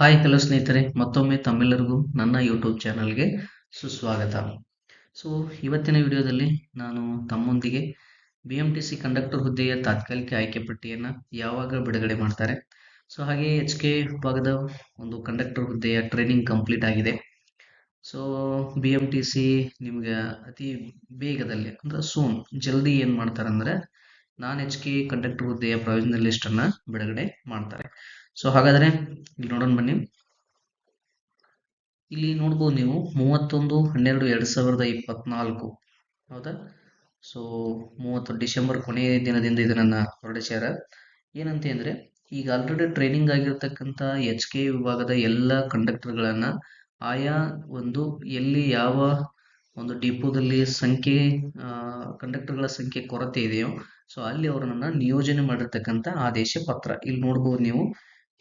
Hi hello ಸ್ನೇಹಿತರೆ. ಮತ್ತೊಮ್ಮೆ ತಮ್ಮೆಲ್ಲರಿಗೂ ನನ್ನ ಯೂಟ್ಯೂಬ್ ಚಾನಲ್ಗೆ ಸುಸ್ವಾಗತ. ಸೊ ಇವತ್ತಿನ ವಿಡಿಯೋದಲ್ಲಿ ನಾನು ತಮ್ಮೊಂದಿಗೆ B M T C conductor ಹುದ್ದೆಯ ತಾತ್ಕಾಲಿಕ ಆಯ್ಕೆ ಪಟ್ಟಿಯನ್ನು ಯಾವಾಗ ಬಿಡುಗಡೆ ಮಾಡ್ತಾರೆ. ಸೊ ಹಾಗೆ ಎಚ್ ಕೆ ವಿಭಾಗದ ಒಂದು ಕಂಡಕ್ಟರ್ ಹುದ್ದೆಯ ಟ್ರೈನಿಂಗ್ ಕಂಪ್ಲೀಟ್ ಆಗಿದೆ. So B M T C ನಿಮ್ಗೆ ಅತಿ ಬೇಗದಲ್ಲಿ, ಅಂದ್ರೆ ಸೂನ್ ಜಲ್ದಿ ಏನು ಮಾಡ್ತಾರೆ ಅಂದರೆ ನಾನ್ ಎಚ್ ಕೆ ಕಂಡಕ್ಟರ್ ಹುದ್ದೆಯ ಪ್ರೊವಿಷನಲ್ ಲಿಸ್ಟನ್ನು ಬಿಡುಗಡೆ ಮಾಡ್ತಾರೆ. ಸೊ ಹಾಗಾದ್ರೆ ಇಲ್ಲಿ ನೋಡೋಣ ಬನ್ನಿ. ಇಲ್ಲಿ ನೋಡ್ಬೋದು ನೀವು ಮೂವತ್ತೊಂದು, ಹನ್ನೆರಡು, ಎರಡು ಸಾವಿರದ ಇಪ್ಪತ್ನಾಲ್ಕು. ಹೌದಾ? ಸೊ ಮೂವತ್ತು ಡಿಸೆಂಬರ್ ಕೊನೆಯ ದಿನದಿಂದ ಇದನ್ನು ಹೊರಡಿಸ್ಯಾರ ಏನಂತ ಅಂದ್ರೆ, ಈಗ ಆಲ್ರೆಡಿ ಟ್ರೈನಿಂಗ್ ಆಗಿರ್ತಕ್ಕಂಥ ಎಚ್ ಕೆ ವಿಭಾಗದ ಎಲ್ಲ ಕಂಡಕ್ಟರ್ಗಳನ್ನು ಆಯಾ ಒಂದು ಎಲ್ಲಿ ಯಾವ ಒಂದು ಡಿಪೋದಲ್ಲಿ ಸಂಖ್ಯೆ ಕಂಡಕ್ಟರ್ಗಳ ಸಂಖ್ಯೆ ಕೊರತೆ ಇದೆಯೋ ಸೊ ಅಲ್ಲಿ ಅವರನ್ನ ನಿಯೋಜನೆ ಮಾಡಿರ್ತಕ್ಕಂಥ ಆದೇಶ ಪತ್ರ. ಇಲ್ಲಿ ನೋಡ್ಬೋದು ನೀವು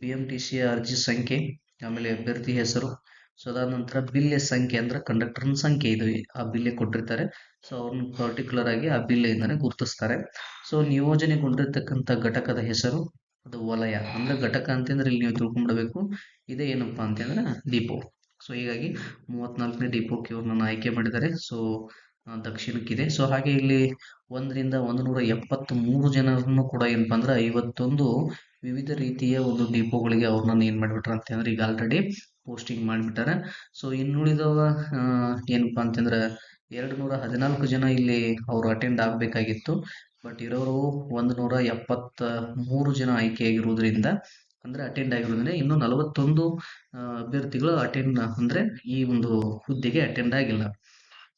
ಪಿ ಎಂ ಟಿ ಸಿ ಅರ್ಜಿ ಸಂಖ್ಯೆ, ಆಮೇಲೆ ಅಭ್ಯರ್ಥಿ ಹೆಸರು ಸೊ ಅದಾದ ನಂತರ ಬಿಲ್ಲೆ ಸಂಖ್ಯೆ ಅಂದ್ರೆ ಕಂಡಕ್ಟರ್ನ ಸಂಖ್ಯೆ ಇದು ಆ ಬಿಲ್ಲೆ ಕೊಟ್ಟಿರ್ತಾರೆ. ಸೊ ಅವ್ರನ್ನ ಪರ್ಟಿಕ್ಯುಲರ್ ಆಗಿ ಆ ಬಿಲ್ಲೆಯಿಂದನೇ ಗುರುತಿಸ್ತಾರೆ. ಸೊ ನಿಯೋಜನೆಗೊಂಡಿರ್ತಕ್ಕಂಥ ಘಟಕದ ಹೆಸರು ಅದು ವಲಯ. ಅಂದ್ರೆ ಘಟಕ ಅಂತಂದ್ರೆ ಇಲ್ಲಿ ನೀವು ತಿಳ್ಕೊಂಡ್ಬಿಡ್ಬೇಕು ಇದೇ ಏನಪ್ಪಾ ಅಂತಂದ್ರೆ ಡಿಪೋ ಸೊ ಹೀಗಾಗಿ ಮೂವತ್ನಾಲ್ಕನೇ ಡಿಪೋಕ್ಕೆ ಇವ್ರನ್ನ ಆಯ್ಕೆ ಮಾಡಿದ್ದಾರೆ. ಸೊ ದಕ್ಷಿಣಕ್ಕಿದೆ. ಸೊ ಹಾಗೆ ಇಲ್ಲಿ ಒಂದರಿಂದ ಒಂದು ನೂರ ಎಪ್ಪತ್ತ್ ಮೂರು ಜನರನ್ನು ಕೂಡ ಏನಪ್ಪಾ ಅಂದ್ರೆ ಐವತ್ತೊಂದು ವಿವಿಧ ರೀತಿಯ ಒಂದು ಡಿಪೋಗಳಿಗೆ ಅವ್ರನ್ನ ಏನು ಮಾಡಿಬಿಟ್ರ ಅಂತಂದ್ರೆ ಈಗ ಆಲ್ರೆಡಿ ಪೋಸ್ಟಿಂಗ್ ಮಾಡಿಬಿಟ್ಟಾರೆ. ಸೊ ಇನ್ನುಳಿದವ ಏನಪ್ಪಾ ಅಂತಂದ್ರೆ ಎರಡು ನೂರ ಹದಿನಾಲ್ಕು ಜನ ಇಲ್ಲಿ ಅವರು ಅಟೆಂಡ್ ಆಗಬೇಕಾಗಿತ್ತು. ಬಟ್ ಇರೋರು ಒಂದು ನೂರ ಎಪ್ಪತ್ತ ಮೂರು ಜನ ಆಯ್ಕೆಯಾಗಿರುವುದರಿಂದ ಅಂದ್ರೆ ಅಟೆಂಡ್ ಆಗಿರೋದ್ರಿಂದ ಇನ್ನು ನಲವತ್ತೊಂದು ಅಭ್ಯರ್ಥಿಗಳು ಅಟೆಂಡ್ ಅಂದ್ರೆ ಈ ಒಂದು ಹುದ್ದೆಗೆ ಅಟೆಂಡ್ ಆಗಿಲ್ಲ.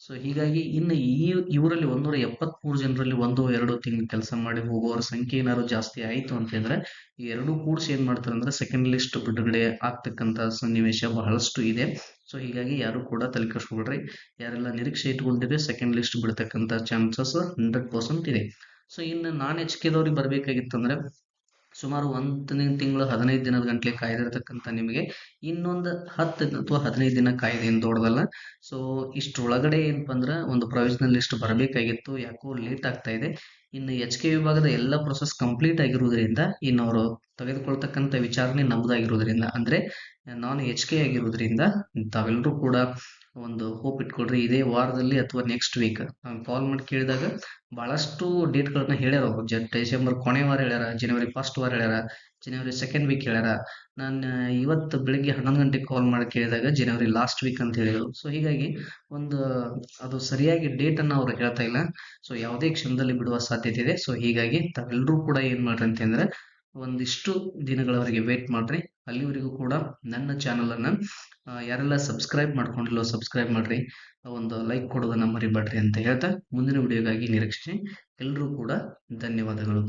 ಸೊ ಹೀಗಾಗಿ ಇನ್ನು ಈ ಇವರಲ್ಲಿ ಒಂದೂರ ಎಪ್ಪತ್ಮೂರು ಜನರಲ್ಲಿ ಒಂದು, ಎರಡು ತಿಂಗಳು ಕೆಲಸ ಮಾಡಿ ಹೋಗುವವರ ಸಂಖ್ಯೆ ಏನಾದ್ರು ಜಾಸ್ತಿ ಆಯಿತು ಅಂತಂದ್ರೆ ಈ ಎರಡು ಕೂಡಿಸಿ ಏನು ಮಾಡ್ತಾರೆ ಅಂದ್ರೆ ಸೆಕೆಂಡ್ ಲಿಸ್ಟ್ ಬಿಡುಗಡೆ ಆಗ್ತಕ್ಕಂಥ ಸನ್ನಿವೇಶ ಬಹಳಷ್ಟು ಇದೆ. ಸೊ ಹೀಗಾಗಿ ಯಾರು ಕೂಡ ತಲೆ ಯಾರೆಲ್ಲ ನಿರೀಕ್ಷೆ ಇಟ್ಕೊಂಡಿದ್ರೆ ಸೆಕೆಂಡ್ ಲಿಸ್ಟ್ ಬಿಡ್ತಕ್ಕಂಥ ಚಾನ್ಸಸ್ ಹಂಡ್ರೆಡ್ ಪರ್ಸೆಂಟ್ ಇದೆ. ಸೊ ಇನ್ನು ನಾನ್ ಎಚ್ ಕೆದವ್ರಿಗೆ ಬರಬೇಕಾಗಿತ್ತಂದ್ರೆ ಸುಮಾರು ಒಂದನೇ ತಿಂಗಳು ಹದಿನೈದು ದಿನದ ಗಂಟಲೆ ಕಾಯ್ದಿರತಕ್ಕಂಥ ನಿಮಗೆ ಇನ್ನೊಂದು ಹತ್ತು ಅಥವಾ ಹದಿನೈದು ದಿನ ಕಾಯ್ದೆ ಏನು ದೊಡ್ಡದಲ್ಲ. ಸೊ ಇಷ್ಟರೊಳಗಡೆ ಏನಪ್ಪ ಅಂದ್ರೆ ಒಂದು ಪ್ರೊವಿಷನಲ್ ಲಿಸ್ಟ್ ಬರಬೇಕಾಗಿತ್ತು. ಯಾಕೋ ಲೇಟ್ ಆಗ್ತಾ ಇದೆ. ಇನ್ನು ಎಚ್ ಕೆ ವಿಭಾಗದ ಎಲ್ಲ ಪ್ರೊಸೆಸ್ ಕಂಪ್ಲೀಟ್ ಆಗಿರುವುದರಿಂದ, ಇನ್ನು ಅವರು ತೆಗೆದುಕೊಳ್ತಕ್ಕಂಥ ವಿಚಾರಣೆ ನಮ್ಮದಾಗಿರೋದ್ರಿಂದ ಅಂದ್ರೆ ನಾನ್ ಎಚ್ ಕೆ ಆಗಿರೋದ್ರಿಂದ ತಾವೆಲ್ಲರೂ ಕೂಡ ಒಂದು ಹೋಪ್ ಇಟ್ಕೊಳ್ರಿ. ಇದೇ ವಾರದಲ್ಲಿ ಅಥವಾ ನೆಕ್ಸ್ಟ್ ವೀಕ್ ನಾನು ಕಾಲ್ ಮಾಡಿ ಕೇಳಿದಾಗ ಭಾಳಷ್ಟು ಡೇಟ್ಗಳನ್ನ ಹೇಳ್ಯಾರ ಜ, ಡಿಸೆಂಬರ್ ಕೊನೆ ವಾರ ಹೇಳ್ಯಾರ ಜನವರಿ ಫಸ್ಟ್ ವಾರ ಹೇಳ್ಯಾರ ಜನವರಿ ಸೆಕೆಂಡ್ ವೀಕ್ ಹೇಳ್ಯಾರ. ನಾನು ಇವತ್ತು ಬೆಳಿಗ್ಗೆ ಹನ್ನೊಂದು ಗಂಟೆಗೆ ಕಾಲ್ ಮಾಡಿ ಕೇಳಿದಾಗ ಜನವರಿ ಲಾಸ್ಟ್ ವೀಕ್ ಅಂತ ಹೇಳಿದರು. ಸೊ ಹೀಗಾಗಿ ಒಂದು, ಅದು ಸರಿಯಾಗಿ ಡೇಟನ್ನು ಅವ್ರು ಹೇಳ್ತಾ ಇಲ್ಲ. ಸೊ ಯಾವುದೇ ಕ್ಷಣದಲ್ಲಿ ಬಿಡುವ ಸಾಧ್ಯತೆ ಇದೆ. ಸೊ ಹೀಗಾಗಿ ತಾವೆಲ್ಲರೂ ಕೂಡ ಏನು ಮಾಡ್ರಿ ಅಂತಂದ್ರೆ ಒಂದಿಷ್ಟು ದಿನಗಳವರೆಗೆ ವೇಟ್ ಮಾಡ್ರಿ. ಅಲ್ಲಿವರೆಗೂ ಕೂಡ ನನ್ನ ಚಾನಲನ್ನು ಯಾರೆಲ್ಲ ಸಬ್ಸ್ಕ್ರೈಬ್ ಮಾಡ್ಕೊಂಡಿಲ್ಲೋ ಸಬ್ಸ್ಕ್ರೈಬ್ ಮಾಡ್ರಿ. ಒಂದು ಲೈಕ್ ಕೊಡೋದನ್ನ ಮರಿಬೇಡ್ರಿ ಅಂತ ಹೇಳ್ತಾ ಮುಂದಿನ ವಿಡಿಯೋಗಾಗಿ ನಿರೀಕ್ಷೆ ಎಲ್ಲರೂ ಕೂಡ ಧನ್ಯವಾದಗಳು.